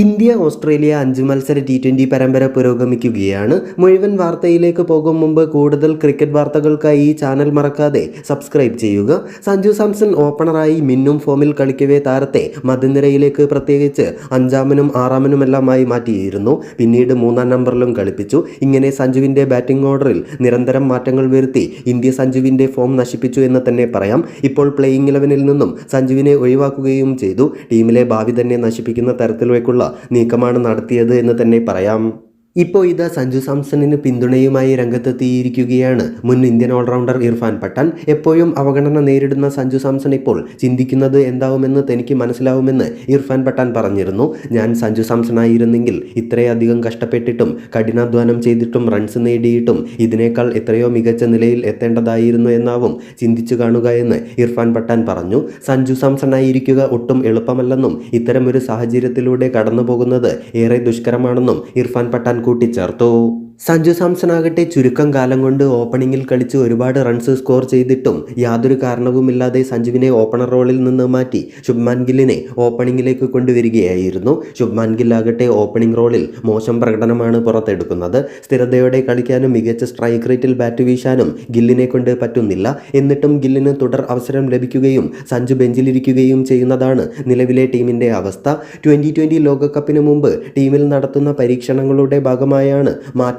India Australia അഞ്ച് മത്സര T twenty പരമ്പര പുരോഗമിക്കുകയാണ്. മുഴുവൻ വാർത്തയിലേക്ക് പോകും മുമ്പ് കൂടുതൽ ക്രിക്കറ്റ് വാർത്തകൾക്കായി ഈ ചാനൽ മറക്കാതെ സബ്സ്ക്രൈബ് ചെയ്യുക. സഞ്ജു സാംസൺ ഓപ്പണറായി മിന്നും ഫോമിൽ കളിക്കവേ താരത്തെ മധ്യനിരയിലേക്ക് പ്രത്യേകിച്ച് അഞ്ചാമനും ആറാമനുമെല്ലാമായി മാറ്റിയിരുന്നു. പിന്നീട് മൂന്നാം നമ്പറിലും കളിപ്പിച്ചു. ഇങ്ങനെ സഞ്ജുവിന്റെ ബാറ്റിംഗ് ഓർഡറിൽ നിരന്തരം മാറ്റങ്ങൾ വരുത്തി ഇന്ത്യ സഞ്ജുവിന്റെ ഫോം നശിപ്പിച്ചു എന്ന് തന്നെ പറയാം. ഇപ്പോൾ പ്ലേയിങ് ഇലവനിൽ നിന്നും സഞ്ജുവിനെ ഒഴിവാക്കുകയും ചെയ്തു. ടീമിലെ ഭാവി തന്നെ നശിപ്പിക്കുന്ന തരത്തിലേക്കുള്ള നീക്കമാണ് നടത്തിയത് എന്ന് തന്നെ പറയാം. ഇപ്പോൾ ഇത് സഞ്ജു സാംസണിന് പിന്തുണയുമായി രംഗത്തെത്തിയിരിക്കുകയാണ്. മുൻ ഇന്ത്യൻ ഓൾറൗണ്ടർ ഇർഫാൻ പട്ടാൻ. എപ്പോഴും അവഗണന നേരിടുന്ന സഞ്ജു സാംസൺ ഇപ്പോൾ ചിന്തിക്കുന്നത് എന്താവുമെന്ന് തനിക്ക് മനസ്സിലാവുമെന്ന് ഇർഫാൻ പട്ടാൻ പറഞ്ഞിരുന്നു. ഞാൻ സഞ്ജു സാംസൺ ആയിരുന്നെങ്കിൽ ഇത്രയധികം കഷ്ടപ്പെട്ടിട്ടും കഠിനാധ്വാനം ചെയ്തിട്ടും റൺസ് നേടിയിട്ടും ഇതിനേക്കാൾ എത്രയോ മികച്ച നിലയിൽ എത്തേണ്ടതായിരുന്നു എന്നാവും ചിന്തിച്ചു കാണുക എന്ന് ഇർഫാൻ പട്ടാൻ പറഞ്ഞു. സഞ്ജു സാംസൺ ആയിരിക്കുക ഒട്ടും എളുപ്പമല്ലെന്നും ഇത്തരമൊരു സാഹചര്യത്തിലൂടെ കടന്നുപോകുന്നത് ഏറെ ദുഷ്കരമാണെന്നും ഇർഫാൻ പട്ടാൻ കൂട്ടിച്ചേർത്തു. സഞ്ജു സാംസൺ ആകട്ടെ ചുരുക്കം കാലം കൊണ്ട് ഓപ്പണിങ്ങിൽ കളിച്ച് ഒരുപാട് റൺസ് സ്കോർ ചെയ്തിട്ടും യാതൊരു കാരണവുമില്ലാതെ സഞ്ജുവിനെ ഓപ്പണർ റോളിൽ നിന്ന് മാറ്റി ശുഭ്മാൻ ഗില്ലിനെ ഓപ്പണിങ്ങിലേക്ക് കൊണ്ടുവരികയായിരുന്നു. ശുഭ്മാൻ ഗിൽ ആകട്ടെ ഓപ്പണിംഗ് റോളിൽ മോശം പ്രകടനമാണ് പുറത്തെടുക്കുന്നത്. സ്ഥിരതയോടെ കളിക്കാനും മികച്ച സ്ട്രൈക്ക് റേറ്റിൽ ബാറ്റ് വീശാനും ഗില്ലിനെ കൊണ്ട് പറ്റുന്നില്ല. എന്നിട്ടും ഗില്ലിന് തുടർ അവസരം ലഭിക്കുകയും സഞ്ജു ബെഞ്ചിലിരിക്കുകയും ചെയ്യുന്നതാണ് നിലവിലെ ടീമിന്റെ അവസ്ഥ. ട്വന്റി ട്വന്റി ലോകകപ്പിന് മുമ്പ് ടീമിൽ നടത്തുന്ന പരീക്ഷണങ്ങളുടെ ഭാഗമായാണ്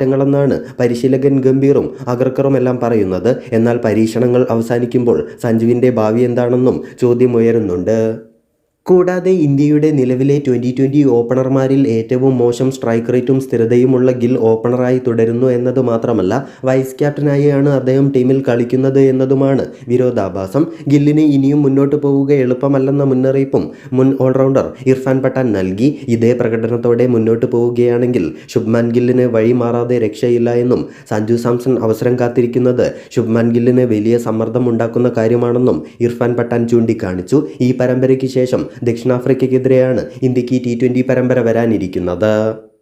മാറ്റങ്ങളെന്നാണ് പരിശീലകൻ ഗംഭീറും അഗർക്കറും എല്ലാം പറയുന്നത്. എന്നാൽ പരീക്ഷണങ്ങൾ അവസാനിക്കുമ്പോൾ സഞ്ജുവിന്റെ ഭാവി എന്താണെന്നും ചോദ്യമുയരുന്നുണ്ട് കൂടാതെ ഇന്ത്യയുടെ നിലവിലെ ട്വന്റി ട്വന്റി ഓപ്പണർമാരിൽ ഏറ്റവും മോശം സ്ട്രൈക്ക് റേറ്റും സ്ഥിരതയുമുള്ള ഗിൽ ഓപ്പണറായി തുടരുന്നു എന്നത് മാത്രമല്ല വൈസ് ക്യാപ്റ്റനായാണ് അദ്ദേഹം ടീമിൽ കളിക്കുന്നത് എന്നതുമാണ് വിരോധാഭാസം. ഗില്ലിന് ഇനിയും മുന്നോട്ട് പോവുക എളുപ്പമല്ലെന്ന മുന്നറിയിപ്പും മുൻ ഓൾറൗണ്ടർ ഇർഫാൻ പട്ടാൻ നൽകി. ഇതേ പ്രകടനത്തോടെ മുന്നോട്ട് പോവുകയാണെങ്കിൽ ശുഭ്മാൻ ഗില്ലിന് വഴിമാറാതെ രക്ഷയില്ല എന്നും സഞ്ജു സാംസൺ അവസരം കാത്തിരിക്കുന്നത് ശുഭ്മാൻ ഗില്ലിന് വലിയ സമ്മർദ്ദം ഉണ്ടാക്കുന്ന കാര്യമാണെന്നും ഇർഫാൻ പട്ടാൻ ചൂണ്ടിക്കാണിച്ചു. ഈ പരമ്പരയ്ക്ക് ശേഷം ദക്ഷിണാഫ്രിക്കയ്ക്കെതിരെയാണ് ഇന്ത്യയ്ക്ക് ടി പരമ്പര വരാനിരിക്കുന്നത്.